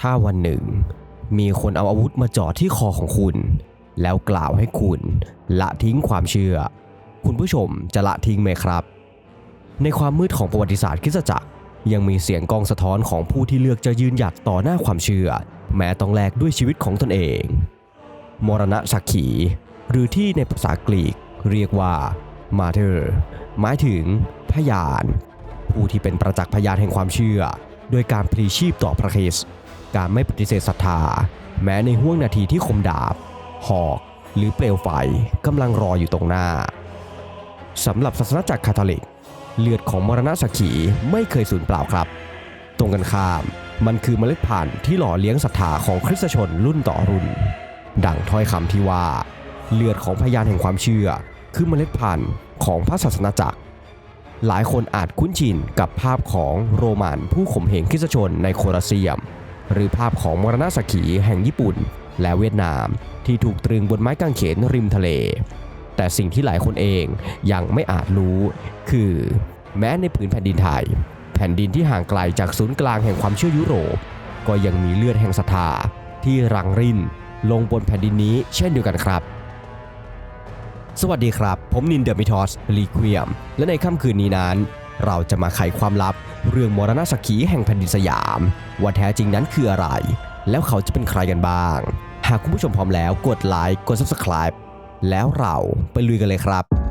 ถ้าวันหนึ่ง มีคนเอาอาวุธมาจ่อที่คอของคุณ แล้วกล่าวให้คุณละทิ้งความเชื่อ คุณผู้ชมจะละทิ้งไหมครับ ในความมืดของประวัติศาสตร์คริสจักรยังมีเสียงกองสะท้อนของผู้ที่เลือกจะยืนหยัดต่อหน้าความเชื่อ แม้ต้องแลกด้วยชีวิตของตนเอง มรณะสักขี หรือที่ในภาษากรีกเรียกว่ามาเธอร์หมายถึงพยาน ผู้ที่เป็นประจักษ์พยานแห่งความเชื่อ โดยการพลีชีพต่อพระคริสต์ การไม่ปฏิเสธศรัทธา แม้ในห่วงนาทีที่คมดาบ หอกหรือเปลวไฟกำลังรออยู่ตรงหน้าสำหรับศาสนาจักรคาทอลิก เลือดของมรณะสักขีไม่เคยสูญเปล่าครับ ตรงกันข้ามมันคือเมล็ดพันธุ์ที่หล่อเลี้ยงศรัทธาของคริสตชนรุ่นต่อรุ่น ดังถ้อยคำที่ว่า เลือดของพยานแห่งความเชื่อ คือเมล็ดพันธุ์ของพระศาสนาจักร หลายคนอาจคุ้นชินกับภาพของโรมันผู้ข่มเหงคริสตชนในโคลอสเซียม หรือภาพของมรณะสักขีแห่งญี่ปุ่น และเวียดนาม ที่ถูกตรึงบนไม้กางเขนริมทะเล แต่สิ่งที่หลายคนเองยังไม่อาจรู้ คือ แม้ในผืนแผ่นดินไทย แผ่นดินที่ห่างไกลจากศูนย์กลางแห่งความเชื่อยุโรป ก็ยังมีเลือดแห่งศรัทธาที่รังรินลงบนแผ่นดินนี้เช่นเดียวกันครับสวัสดีครับ ผมนินเดอร์มิทอสลีควียม และในค่ำคืนนี้นั้น เราจะมาไขความลับ เรื่องมรณะสักขีแห่งแผ่นดินสยาม ว่าแท้จริงนั้นคืออะไร แล้วเขาจะเป็นใครกันบ้าง หากคุณผู้ชมพร้อมแล้วกดไลค์กด subscribe แล้วเราไปลุยกันเลยครับ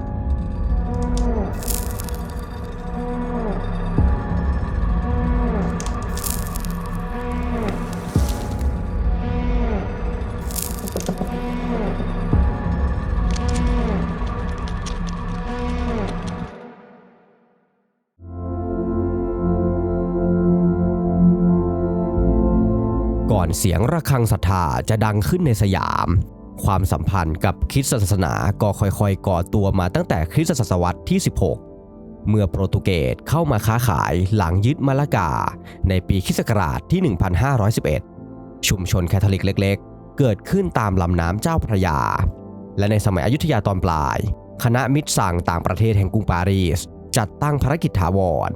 อนเสียงระฆังศรัทธาจะดังขึ้นในสยาม ความสัมพันธ์กับคริสตศาสนาก็ค่อยๆ ก่อตัวมาตั้งแต่คริสตศตวรรษที่ 16 เมื่อโปรตุเกสเข้ามาค้าขายหลังยึดมาลากา ในปีคริสต์ศักราชที่ 1511 ชุมชนแคทอลิกเล็กๆ เกิดขึ้นตามลำน้ำเจ้าพระยา และในสมัยอยุธยาตอนปลาย คณะมิตรสั่งต่างประเทศแห่งกรุงปารีสจัดตั้งภารกิจถาวร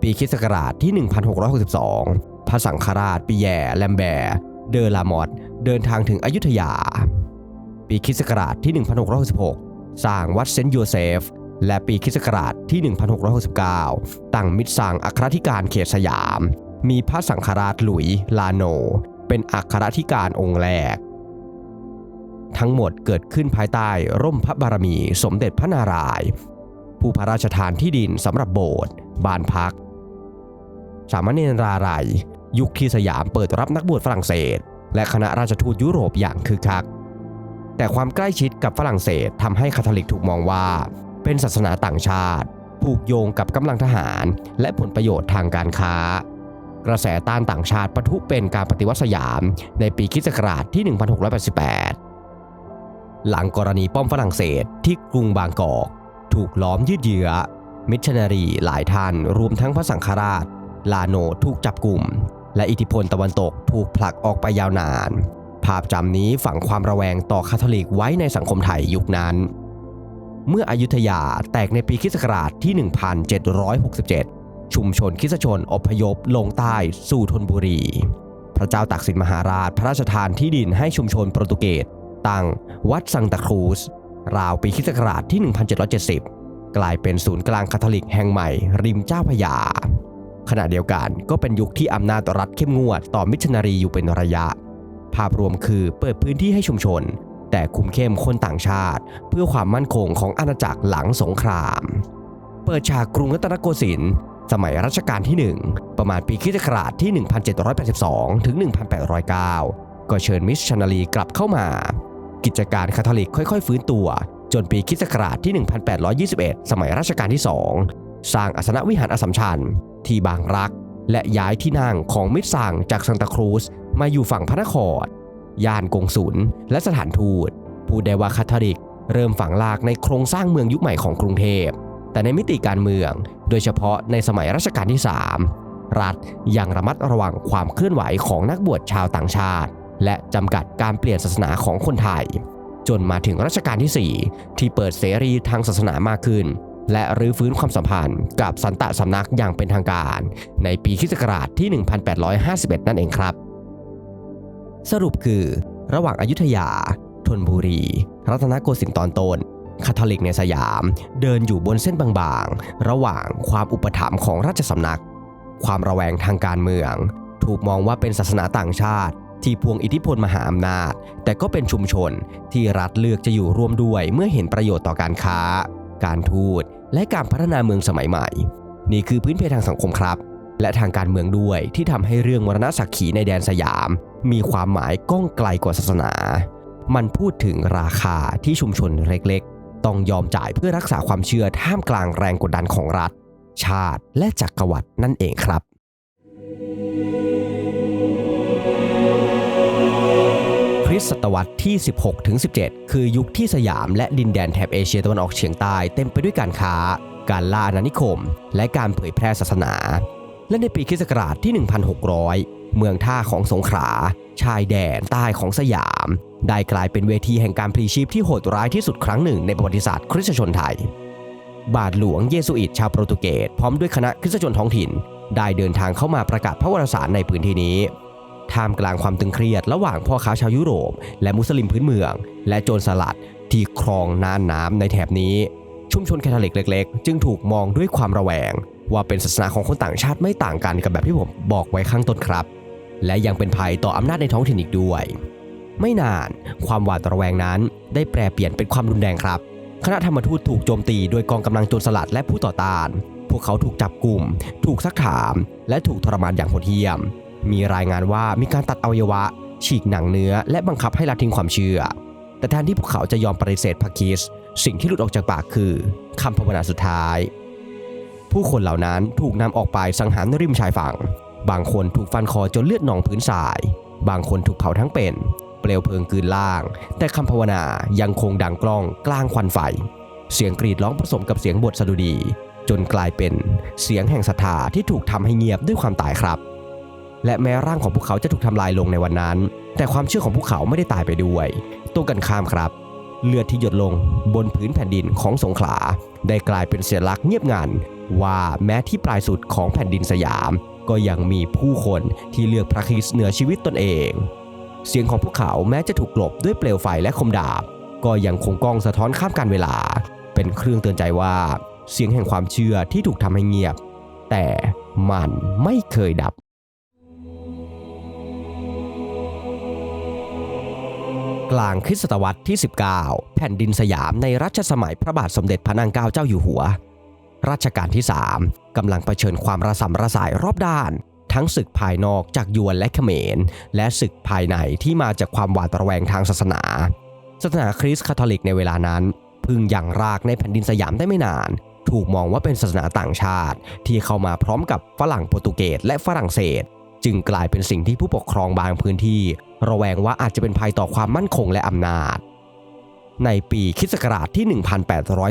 ปีคริสต์ศักราชที่ 1662 พระสังฆราชปีแย่แลมแบร์เดอลามอดเดินทางถึงอยุธยา ปีคริสต์ศักราชที่ 1666 สร้างวัดเซนต์โยเซฟ และปีคริสต์ศักราชที่ 1669 ตั้งมิตรสังอัครธิการเขตสยาม มีพระสังฆราชหลุยลาโน เป็นอัครธิการองค์แรก ทั้งหมดเกิดขึ้นภายใต้ร่มพระบารมีสมเด็จพระนารายณ์ผู้พระราชทานที่ดินสำหรับโบสถ์บ้านพัก สามเณรราไร ยุคที่สยามเปิดรับนักบวชฝรั่งเศส และคณะราชทูตยุโรปอย่างคึกคัก แต่ความใกล้ชิดกับฝรั่งเศสทำให้คาทอลิกถูกมองว่า เป็นศาสนาต่างชาติ ผูกโยงกับกำลังทหาร และผลประโยชน์ทางการค้า กระแสต้านต่างชาติปะทุเป็นการปฏิวัติสยามในปีคิศกราชที่ 1688 หลังกรณีป้อมฝรั่งเศสที่กรุงบางกอก ถูกล้อมยืดเยื้อมิชชันนารีหลายท่านรวมทั้งพระสังฆราช ลาโนถูกจับกลุ่ม และอิทธิพลตะวันตกถูกผลักออกไปยาวนาน ภาพจำนี้ฝังความระแวงต่อคาทอลิกไว้ในสังคมไทยยุคนั้น เมื่ออยุธยาแตกในปีคศักราชที่ 1767 ชุมชนคริสชนอพยพลงใต้สู่ธนบุรี พระเจ้าตากสินมหาราชพระราชทานที่ดินให้ชุมชนโปรตุเกสตั้งวัดซังตาครูสราวปีคศักราชที่ 1770 กลายเป็นศูนย์กลางคาทอลิกแห่งใหม่ริมเจ้าพยา ขณะเดียวกันก็เป็นยุคที่อำนาจรัฐเข้มงวดต่อมิชชันนารีอยู่เป็นระยะ ภาพรวมคือเปิดพื้นที่ให้ชุมชน แต่คุมเข้มคนต่างชาติ เพื่อความมั่นคงของอาณาจักรหลังสงคราม เปิดฉากกรุงรัตนโกสินทร์สมัยรัชกาลที่ 1 ประมาณปีคริสตศักราชที่ 1782 ถึง 1809 ก็เชิญมิชชันนารีกลับเข้ามา กิจการคาทอลิกค่อยๆ ฟื้นตัว จนปีคริสตศักราชที่ 1821 สมัยรัชกาลที่ 2 สร้างอาสนวิหารอสัมชัญที่บางรัก และย้ายที่นั่งของมิตรสั่งจากซังตาครูสมาอยู่ฝั่งพระนครย่านกงสุลและสถานทูตผู้ได้ว่าคาทอลิก เริ่มฝังลากในโครงสร้างเมืองยุคใหม่ของกรุงเทพ แต่ในมิติการเมือง โดยเฉพาะในสมัยรัชกาลที่ 3 รัฐยังระมัดระวังความเคลื่อนไหวของนักบวชชาวต่างชาติ และจำกัดการเปลี่ยนศาสนาของคนไทย จนมาถึงรัชกาลที่ 4 ที่เปิดเสรีทางศาสนามากขึ้น และรื้อฟื้นความสัมพันธ์กับสันตะสำนักอย่างเป็นทางการ ในปีคิศักราชที่ 1851 นั่นเองครับ สรุปคือ ระหว่างอายุทยาธนบุรี รัตนโกสินทร์ตอนต้นคาทอลิกในสยาม เดินอยู่บนเส้นบางๆ ระหว่างความอุปถัมภ์ของราชสำนัก ความระแวงทางการเมือง ถูกมองว่าเป็นศาสนาต่างชาติ ที่พวงอิทธิพลมหาอำนาจ แต่ก็เป็นชุมชนที่รัฐเลือกจะอยู่ร่วมด้วยเมื่อเห็นประโยชน์ต่อการค้า การทูต และการพัฒนาเมืองสมัยใหม่ นี่คือพื้นเพทางสังคมครับ และทางการเมืองด้วยที่ทำให้เรื่องมรณะสักขีในแดนสยาม มีความหมายก้องไกลกว่าศาสนา มันพูดถึงราคาที่ชุมชนเล็กๆ ต้องยอมจ่ายเพื่อรักษาความเชื่อท่ามกลางแรงกดดันของรัฐ ชาติและจักรวรรดินั่นเองครับ ริสตศตวรรษที่ 16 ถึง 17 คือยุคที่สยามและดินแดนแถบเอเชียตะวันออกเฉียงใต้เต็มไปด้วยการค้า การล่าอาณานิคม และการเผยแพร่ศาสนา และในปีคริสต์ศักราชที่ 1600 เมืองท่าของสงขลาชายแดนใต้ของสยาม ได้กลายเป็นเวทีแห่งการพลีชีพที่โหดร้ายที่สุดครั้งหนึ่งในประวัติศาสตร์คริสตชนไทย บาทหลวงเยสุอิตชาวโปรตุเกสพร้อมด้วยคณะคริสตชนท้องถิ่น ได้เดินทางเข้ามาประกาศพระวรสารในพื้นที่นี้ ท่ามกลางความตึงเครียดระหว่างพ่อค้าชาวยุโรป และมุสลิมพื้นเมือง และโจรสลัดที่ครองน่านน้ำในแถบนี้ ชุมชนแคทอลิกเล็ก ๆ จึงถูกมองด้วยความระแวง ว่าเป็นศาสนาของคนต่างชาติไม่ต่างกันกับแบบที่ผมบอกไว้ข้างต้นครับ และยังเป็นภัยต่ออำนาจในท้องถิ่นอีกด้วย ไม่นาน ความหวาดระแวงนั้น ได้แปรเปลี่ยนเป็นความรุนแรงครับคณะธรรมทูตถูกโจมตีโดยกองกำลังโจรสลัดและผู้ต่อต้าน พวกเขาถูกจับกลุ่ม ถูกซักถาม และถูกทรมานอย่างโหดเหี้ยม มีรายงานว่ามีการตัดอวัยวะ ฉีกหนังเนื้อ และบังคับให้ละทิ้งความเชื่อ แต่แทนที่พวกเขาจะยอมปฏิเสธพระคริส สิ่งที่หลุดออกจากปากคือคำภาวนาสุดท้าย ผู้คนเหล่านั้นถูกนำออกไปสังหารริมชายฝั่ง บางคนถูกฟันคอจนเลือดหนองพื้นทราย บางคนถูกเผาทั้งเป็น เปลวเพลิงกืนล่าง แต่คำภาวนายังคงดังกล้องกลางควันไฟ เสียงกรีดร้องผสมกับเสียงบทสดุดีจนกลายเป็นเสียงแห่งศรัทธาที่ถูกทำให้เงียบด้วยความตายครับ และแม้ร่างของพวกเขาจะถูกทำลายลงในวันนั้น แต่ความเชื่อของพวกเขาไม่ได้ตายไปด้วยตรงกันข้ามครับ เลือดที่หยดลงบนพื้นแผ่นดินของสงขลา ได้กลายเป็นเสียลักษณ์เงียบงันว่าแม้ที่ปลายสุดของแผ่นดินสยาม ก็ยังมีผู้คนที่เลือกพระคริสต์เหนือชีวิตตนเอง เสียงของพวกเขาแม้จะถูกกลบด้วยเปลวไฟและคมดาบ ก็ยังคงก้องสะท้อนข้ามการเวลา เป็นเครื่องเตือนใจว่า เสียงแห่งความเชื่อที่ถูกทำให้เงียบ แต่มันไม่เคยดับ กลางคริสตศตวรรษที่ 19 แผ่นดินสยามในรัชสมัยพระบาทสมเด็จพระนางเกล้าเจ้าอยู่หัว รัชกาลที่ 3 กำลังเผชิญความระสำระสายรอบด้าน ทั้งศึกภายนอกจากยวนและเขมร และศึกภายในที่มาจากความหวาดระแวงทางศาสนา ศาสนาคริสต์คาทอลิกในเวลานั้นพึ่งอย่างรากในแผ่นดินสยามได้ไม่นาน ถูกมองว่าเป็นศาสนาต่างชาติ ที่เข้ามาพร้อมกับฝรั่งโปรตุเกสและฝรั่งเศส จึงกลายเป็นสิ่งที่ผู้ปกครองบางพื้นที่ ระแวงว่าอาจจะเป็นภัยต่อความมั่นคงและอำนาจ ในปีคิศกราชที่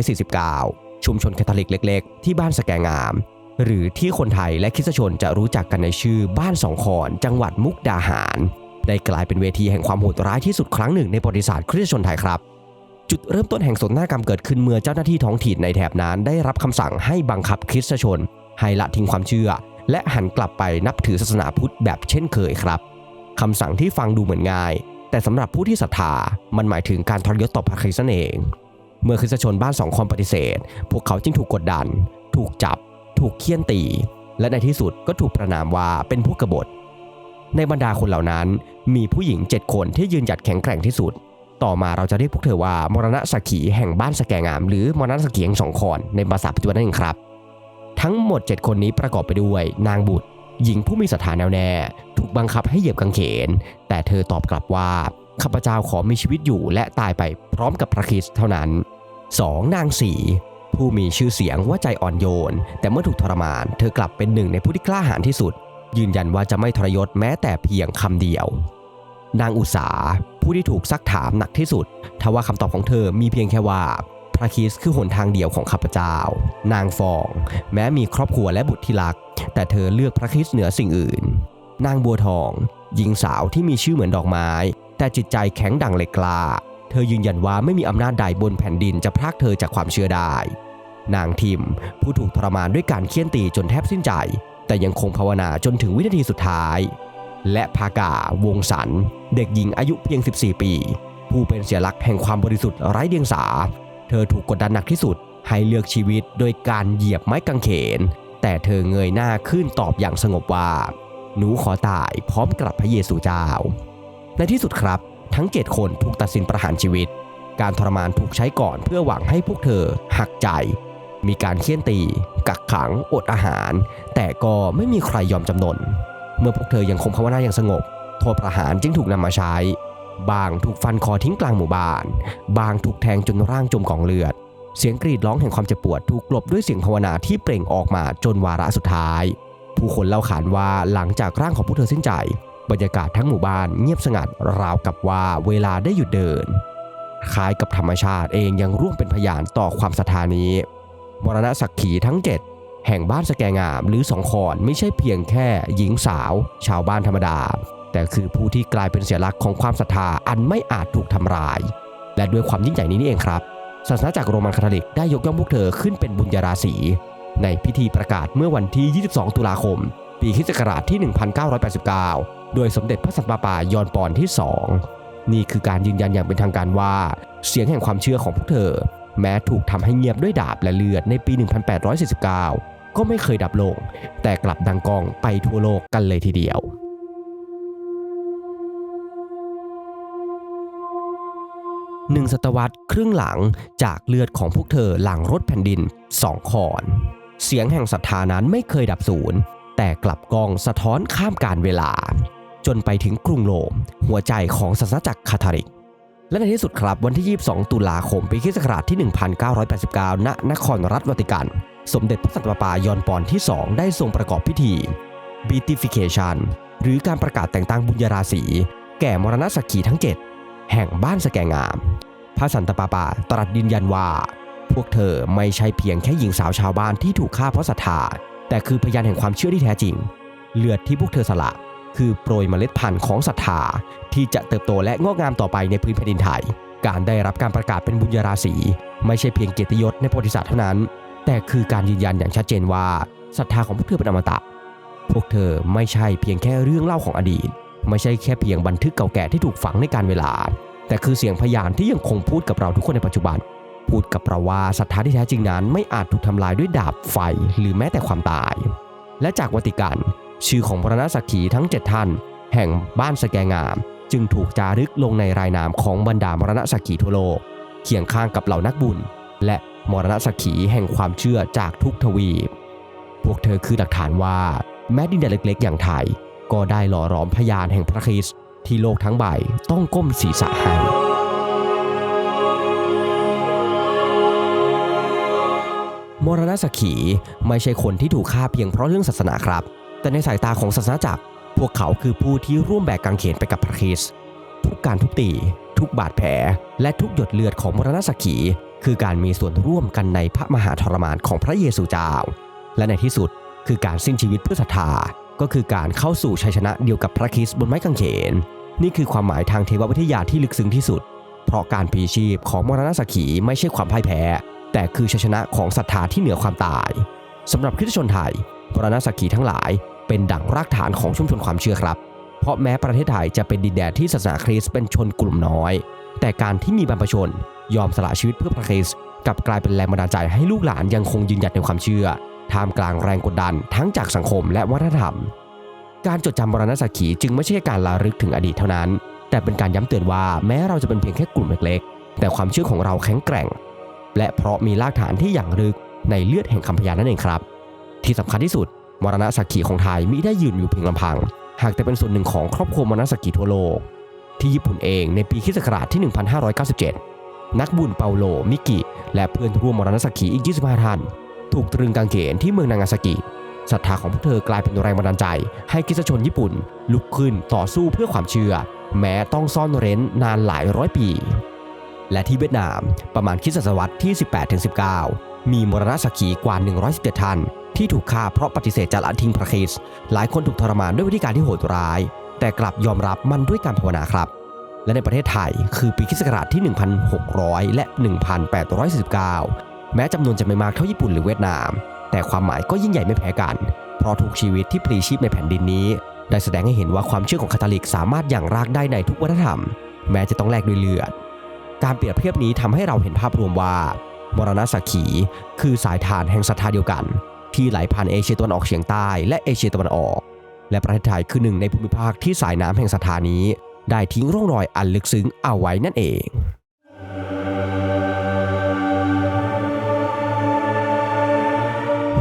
1849 ชุมชนแคทอลิกเล็ก ๆ ที่บ้านสแกงาม หรือที่คนไทยและคริสตชนจะรู้จักกันในชื่อบ้านสองคอน จังหวัดมุกดาหาร ได้กลายเป็นเวทีแห่งความโหดร้ายที่สุดครั้งหนึ่งในประวัติศาสตร์คริสตชนไทยครับจุดเริ่มต้นแห่งสนากรรมเกิดขึ้นเมื่อเจ้าหน้าที่ท้องถิ่นในแถบนั้นได้รับคำสั่งให้บังคับคริสตชน ให้ละทิ้งความเชื่อ และหันกลับไปนับถือศาสนาพุทธแบบเช่นเคยครับคำสั่งที่ฟังดูเหมือนง่าย แต่สำหรับผู้ที่ศรัทธามันหมายถึงการทรยศต่อพระคริสต์เอง เมื่อคริสตชนบ้านสองคอนปฏิเสธ พวกเขาจึงถูกกดดัน ถูกจับ ถูกเคี่ยนตี และในที่สุดก็ถูกประนามว่าเป็นผู้กบฏ ในบรรดาคนเหล่านั้นมีผู้หญิง7คนที่ยืนหยัดแข็งแกร่งที่สุด ต่อมาเราจะเรียกพวกเธอว่ามรณะสักขีแห่งบ้านสแกงาม หรือมรณะสักขีแห่งสองคอนในภาษาปัจจุบันนั่นเองครับ ทั้งหมด 7 คนนี้ประกอบไปด้วย นางบุตร หญิงผู้มีศรัทธาแน่วแน่ ถูกบังคับให้เหยียบกางเขน แต่เธอตอบกลับว่าข้าพเจ้าขอมีชีวิตอยู่และตายไปพร้อมกับพระคริสต์เท่านั้น 2. นางสีผู้มีชื่อเสียงว่าใจอ่อนโยน แต่เมื่อถูกทรมาน เธอกลับเป็นหนึ่งในผู้ที่กล้าหาญที่สุด ยืนยันว่าจะไม่ทรยศแม้แต่เพียงคำเดียว นางอุษาผู้ที่ถูกซักถามหนักที่สุดทว่าคำตอบของเธอมีเพียงแค่ว่า พระคิสคือหนทางเดียวของข้าพเจ้า นางฟอง แม้มีครอบครัวและบุตรที่รัก แต่เธอเลือกพระคิสเหนือสิ่งอื่น นางบัวทอง หญิงสาวที่มีชื่อเหมือนดอกไม้ แต่จิตใจแข็งดังเหล็กกล้า เธอยืนยันว่าไม่มีอำนาจใดบนแผ่นดินจะพรากเธอจากความเชื่อได้ นางทิม ผู้ถูกทรมานด้วยการเคี่ยนตีจนแทบสิ้นใจ แต่ยังคงภาวนาจนถึงวินาทีสุดท้าย และพากาวงสัน เด็กหญิงอายุเพียง 14 ปี ผู้เป็นเสียหลักแห่งความบริสุทธิ์ไร้เดียงสา ธอถูกกดดันหนักที่สุด ให้เลือกชีวิตโดยการเหยียบไม้กางเขน แต่เธอเงยหน้าขึ้นตอบอย่างสงบว่า หนูขอตายพร้อมกับพระเยซูเจ้า ในที่สุดครับ ทั้ง 7 คนถูกตัดสินประหารชีวิต การทรมานถูกใช้ก่อนเพื่อหวังให้พวกเธอหักใจ มีการเคี่ยนตี กักขัง อดอาหาร แต่ก็ไม่มีใครยอมจำนน เมื่อพวกเธอยังคงภาวนาอย่างสงบ โทษประหารจึงถูกนำมาใช้ บางถูกฟันคอทิ้งกลางหมู่บ้าน บางถูกแทงจนร่างจมกองเลือด เสียงกรีดร้องแห่งความเจ็บปวดถูกกลบด้วยเสียงภาวนาที่เปล่งออกมาจนวาระสุดท้าย ผู้คนเล่าขานว่าหลังจากร่างของพวกเธอสิ้นใจ บรรยากาศทั้งหมู่บ้านเงียบสงัดราวกับว่าเวลาได้หยุดเดิน คล้ายกับธรรมชาติเองยังร่วมเป็นพยานต่อความศรัทธานี้มรณะสักขีทั้ง7แห่งบ้านสแกงามหรือสองคอนไม่ใช่เพียงแค่หญิงสาว ชาวบ้านธรรมดา แต่คือผู้ที่กลายเป็นเสียหลักของความศรัทธาอันไม่อาจถูกทำลาย และด้วยความยิ่งใหญ่นี้นี่เองครับ ศาสนาจักรโรมันคาทอลิกได้ยกย่องพวกเธอขึ้นเป็นบุญญาราศีในพิธีประกาศเมื่อวันที่ 22 ตุลาคม ปีคิศกราชที่ 1989 โดยสมเด็จพระสันตะปาปายอนปอนที่ 2 นี่คือการยืนยันอย่างเป็นทางการว่า เสียงแห่งความเชื่อของพวกเธอ แม้ถูกทำให้เงียบด้วยดาบและเลือดในปี 1849 ก็ไม่เคยดับลง แต่กลับดังกองไปทั่วโลกกันเลยทีเดียว หนึ่งศตวรรษครึ่งหลังจากเลือดของพวกเธอหลังรถแผ่นดินสองคอน เสียงแห่งศรัทธานั้นไม่เคยดับสูญแต่กลับกองสะท้อนข้ามการเวลา จนไปถึงกรุงโรมหัวใจของศาสนาจักรคาทอลิก และในที่สุดครับวันที่ 22 ตุลาคมปีคศักราชที่ 1989 ณ นครรัฐวาติกัน สมเด็จพระสันตะปาปายอนปอนที่ 2 ได้ทรงประกอบพิธี Beatification หรือการประกาศแต่งตั้งบุญญาราศี แก่มรณสักขีทั้ง 7 แห่งบ้านสแกงาม พระสันตะปาปาตรัสยืนยันว่า พวกเธอไม่ใช่เพียงแค่หญิงสาวชาวบ้านที่ถูกฆ่าเพราะศรัทธา แต่คือพยานแห่งความเชื่อที่แท้จริง เลือดที่พวกเธอสละคือโปรยเมล็ดพันธุ์ของศรัทธาที่จะเติบโตและงอกงามต่อไปในพื้นแผ่นดินไทย การได้รับการประกาศเป็นบุญญาราศีไม่ใช่เพียงเกียรติยศในประวัติศาสตร์เท่านั้น แต่คือการยืนยันอย่างชัดเจนว่าศรัทธาของพวกเธอเป็นอมตะ พวกเธอไม่ใช่เพียงแค่เรื่องเล่าของอดีต ไม่ใช่แค่เพียงบันทึกเก่าแก่ที่ถูกฝังในการเวลา แต่คือเสียงพยานที่ยังคงพูดกับเราทุกคนในปัจจุบัน พูดกับเราว่าศรัทธาที่แท้จริงนั้น ไม่อาจถูกทำลายด้วยดาบไฟหรือแม้แต่ความตาย และจากวัติกันชื่อของมรณสักขีทั้ง 7 ท่าน แห่งบ้านสแกงาม จึงถูกจารึกลงในรายนามของบรรดามรณสักขีทั่วโลก เคียงข้างกับเหล่านักบุญ และมรณสักขีแห่งความเชื่อจากทุกทวีป พวกเธอคือหลักฐานว่า แม้ดินแดนเล็กๆ อย่างไทย ก็ได้หล่อหลอมพยานแห่งพระคริสต์ที่โลกทั้งใบต้องก้มศีรษะให้มรณสักขีไม่ใช่คนที่ถูกฆ่าเพียงเพราะเรื่องศาสนาครับ แต่ในสายตาของศาสนาจักร พวกเขาคือผู้ที่ร่วมแบกกางเขนไปกับพระคริสต์ทุกการทุบตี ทุกบาดแผล และทุกหยดเลือดของมรณสักขีคือการมีส่วนร่วมกันในพระมหาทรมานของพระเยซูเจ้า และในที่สุดคือการสิ้นชีวิตเพื่อศรัทธา ก็คือการเข้าสู่ชัยชนะเดียวกับพระคริสต์บนไม้กางเขน นี่คือความหมายทางเทววิทยาที่ลึกซึ้งที่สุด เพราะการพีชีพของมรณสักขีไม่ใช่ความพ่ายแพ้ แต่คือชัยชนะของศรัทธาที่เหนือความตายสำหรับคริสตชนไทยมรณสักขีทั้งหลายเป็นดั่งรากฐานของชุมชนความเชื่อครับ เพราะแม้ประเทศไทยจะเป็นดินแดนที่ศาสนาคริสต์เป็นชนกลุ่มน้อย แต่การที่มีบรรพชน ยอมสละชีวิตเพื่อพระคริสต์กลับกลายเป็นแรงบันดาลใจให้ลูกหลานยังคงยืนหยัดในความเชื่อ ท่ามกลางแรงกดดันทั้งจากสังคมและวัฒนธรรม การจดจำมรณสักขีจึงไม่ใช่การลารึกถึงอดีตเท่านั้น แต่เป็นการย้ำเตือนว่าแม้เราจะเป็นเพียงแค่กลุ่มเล็กๆ แต่ความเชื่อของเราแข็งแกร่ง และเพราะมีรากฐานที่อย่างลึกในเลือดแห่งคำพยานนั่นเองครับ ที่สำคัญที่สุด มรณสักขีของไทยมิได้ยืนอยู่เพียงลำพัง หากแต่เป็นส่วนหนึ่งของครอบครัวมรณสักขีทั่วโลก ที่ญี่ปุ่นเองในปีคิศักราชที่ 1597 นักบุญเปาโล มิกิ และเพื่อนร่วมมรณสักขีอีก 25 ท่าน ถูกตรึงกางเขนที่เมืองนางาซากิศรัทธาของพวกเธอกลายเป็นแรงบันดาลใจ ให้คริสชนญี่ปุ่น ลุกขึ้นต่อสู้เพื่อความเชื่อ แม้ต้องซ่อนเร้นนานหลายร้อยปี และที่เวียดนามประมาณคริสตศตวรรษที่ 18-19 มีมรณะสักขีกว่า 117 ท่าน ที่ถูกฆ่าเพราะปฏิเสธจะละทิ้งพระคริสต์หลายคนถูกทรมานด้วยวิธีการที่โหดร้าย แต่กลับยอมรับมันด้วยการภาวนาครับ และในประเทศไทยคือปีคริสต์ศักราชที่ 1,600 และ 1,849 แม้จำนวนจะไม่มากเท่าญี่ปุ่นหรือเวียดนาม แต่ความหมายก็ยิ่งใหญ่ไม่แพ้กัน เพราะทุกชีวิตที่พลีชีพในแผ่นดินนี้ ได้แสดงให้เห็นว่าความเชื่อของคาทอลิกสามารถอย่างรากได้ในทุกวัฒนธรรม แม้จะต้องแลกด้วยเลือด การเปรียบเทียบนี้ทำให้เราเห็นภาพรวมว่ามรณะสักขี คือสายทานแห่งศรัทธาเดียวกัน ที่ไหลผ่านเอเชียตะวันออกเฉียงใต้และเอเชียตะวันออก และประเทศไทยคือหนึ่งในภูมิภาคที่สายน้ำแห่งศรัทธานี้ ได้ทิ้งร่องรอยอันลึกซึ้งเอาไว้นั่นเอง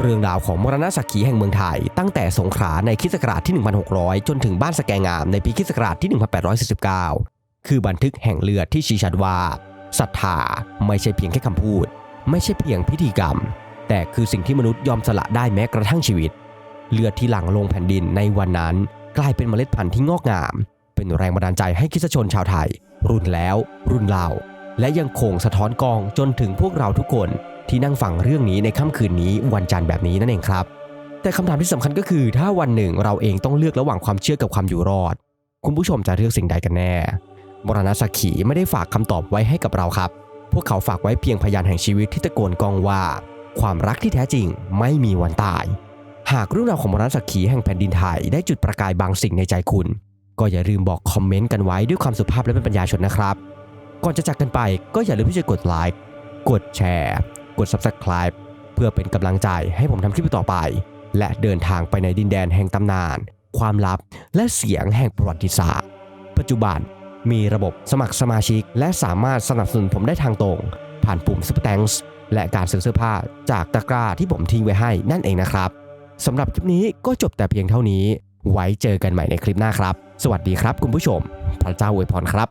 เรื่องราวของมรณะสักขีแห่งเมืองไทย ตั้งแต่สงขลาในคริสต์ศักราชที่ 1600 จนถึงบ้านสแกงามในปีคริสต์ศักราชที่ 1849 คือบันทึกแห่งเลือดที่ชี้ชัดว่าศรัทธาไม่ใช่เพียงแค่คำพูด ไม่ใช่เพียงพิธีกรรม แต่คือสิ่งที่มนุษย์ยอมสละได้แม้กระทั่งชีวิต เลือดที่หลั่งลงแผ่นดินในวันนั้น กลายเป็นเมล็ดพันธุ์ที่งอกงาม เป็นแรงบันดาลใจให้คิสชนชาวไทย รุ่นแล้ว รุ่นเล่าและยังคงสะท้อนกองจนถึงพวกเราทุกคน ที่นั่งฟังเรื่องนี้ในค่ำคืนนี้วันจันทร์แบบนี้นั่นเองครับ แต่คำถามที่สำคัญก็คือ ถ้าวันหนึ่งเราเองต้องเลือกระหว่างความเชื่อกับความอยู่รอด คุณผู้ชมจะเลือกสิ่งใดกันแน่มรณสักขีไม่ได้ฝากคำตอบไว้ให้กับเราครับ พวกเขาฝากไว้เพียงพยานแห่งชีวิตที่ตะโกนกองว่า ความรักที่แท้จริงไม่มีวันตาย หากเรื่องราวของมรณสักขีแห่งแผ่นดินไทยได้จุดประกายบางสิ่งในใจคุณ ก็อย่าลืมบอกคอมเมนต์กันไว้ด้วยความสุภาพและเป็นปัญญาชนนะครับ ก่อนจะจากกันไปก็อย่าลืมที่จะกดไลค์ กดแชร์ กด Subscribe เพื่อเป็นกำลังใจให้ผมทำคลิปต่อไป และเดินทางไปในดินแดนแห่งตำนาน ความลับ และเสียงแห่งประวัติศาสตร์ ปัจจุบันมีระบบสมัครสมาชิก และสามารถสนับสนุนผมได้ทางตรง ผ่านปุ่ม Super Thanks และการซื้อเสื้อผ้าจากตะกร้าที่ผมทิ้งไว้ให้นั่นเองนะครับสำหรับคลิปนี้ก็จบแต่เพียงเท่านี้ ไว้เจอกันใหม่ในคลิปหน้าครับ สวัสดีครับคุณผู้ชม พระเจ้าอวยพรครับ